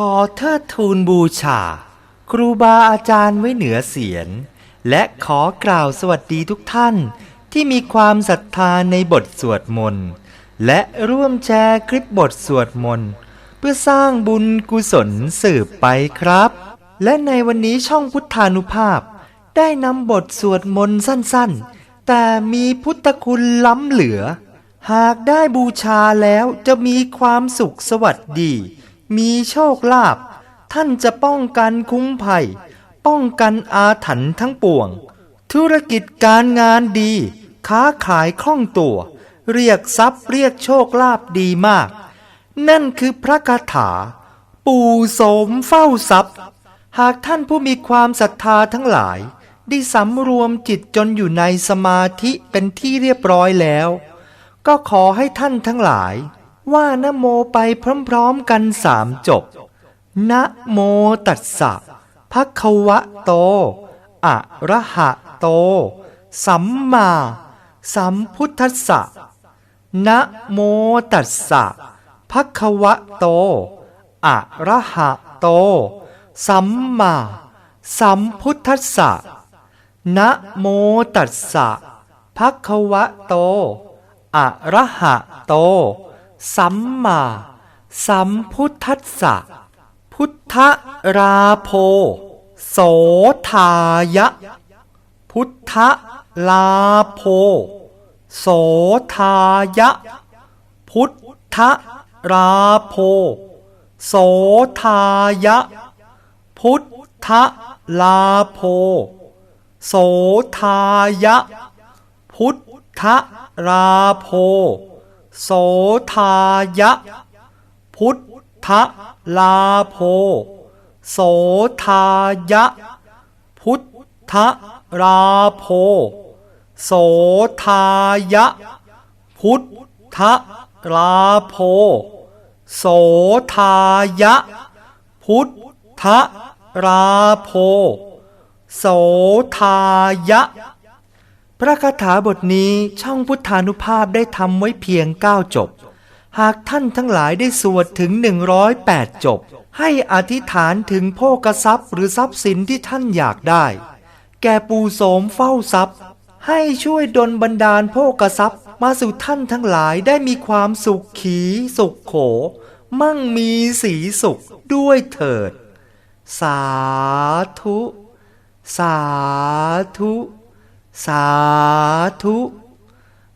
ขอเทิดทูนบูชา ครูบาอาจารย์ไว้เหนือเสียนและขอกล่าวสวัสดีทุกท่านที่มีความศรัทธาในบทสวดมนต์และร่วมแชร์คลิปบทสวดมนต์เพื่อสร้างบุญกุศลสืบไปครับ และในวันนี้ช่องพุทธานุภาพ ได้นำบทสวดมนต์สั้นๆ แต่มีพุทธคุณล้ำเหลือ หากได้บูชาแล้วจะมีความสุขสวัสดี มีโชคลาภท่านจะป้องกันคุ้มภัย ป้องกันอาถรรพ์ทั้งปวง ธุรกิจการงานดี ค้าขายคล่องตัว เรียกทรัพย์เรียกโชคลาภดีมาก นั่นคือพระคาถา ปู่โสมเฝ้าทรัพย์ หากท่านผู้มีความศรัทธาทั้งหลาย ได้สำรวมจิตจนอยู่ในสมาธิเป็นที่เรียบร้อยแล้ว ก็ขอให้ท่านทั้งหลาย ว่านโมไปพร้อมๆกันสามจบ นะโมตัสสะภะคะวะโต อะระหะโต สัมมาสัมพุทธัสสะ นะโมตัสสะภะคะวะโต อะระหะโต สัมมาสัมพุทธัสสะ นะโมตัสสะภะคะวะโต อะระหะโต สัมมาสัมพุทธัสสะพุทธราโพโสทายะ พุทธลาโพโสทายะ พุทธราโพโสทายะ พุทธลาโพโสทายะ พุทธราโพ โสทายะ พุทธลาโพ โสทายะ พุทธราโพ โสทายะ พุทธราโพ โสทายะ พุทธราโพ โสทายะ พระคาถาบทนี้ช่องพุทธานุภาพได้ทำไว้เพียง9จบ หากท่านทั้งหลายได้สวดถึง 108 จบ ให้อธิษฐานถึงโภกทรัพย์หรือทรัพย์สินที่ท่านอยากได้ แก่ปูโสมเฝ้าทรัพย์ ให้ช่วยดลบันดาลโภกทรัพย์มาสู่ท่านทั้งหลายได้มีความสุขขีสุขโข มั่งมีสีสุขด้วยเถิด สาธุ สาธุ สาธุ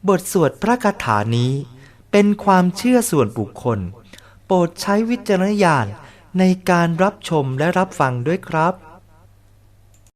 บทสวดพระคาถานี้เป็นความเชื่อส่วนบุคคล โปรดใช้วิจารณญาณในการรับชมและรับฟังด้วยครับ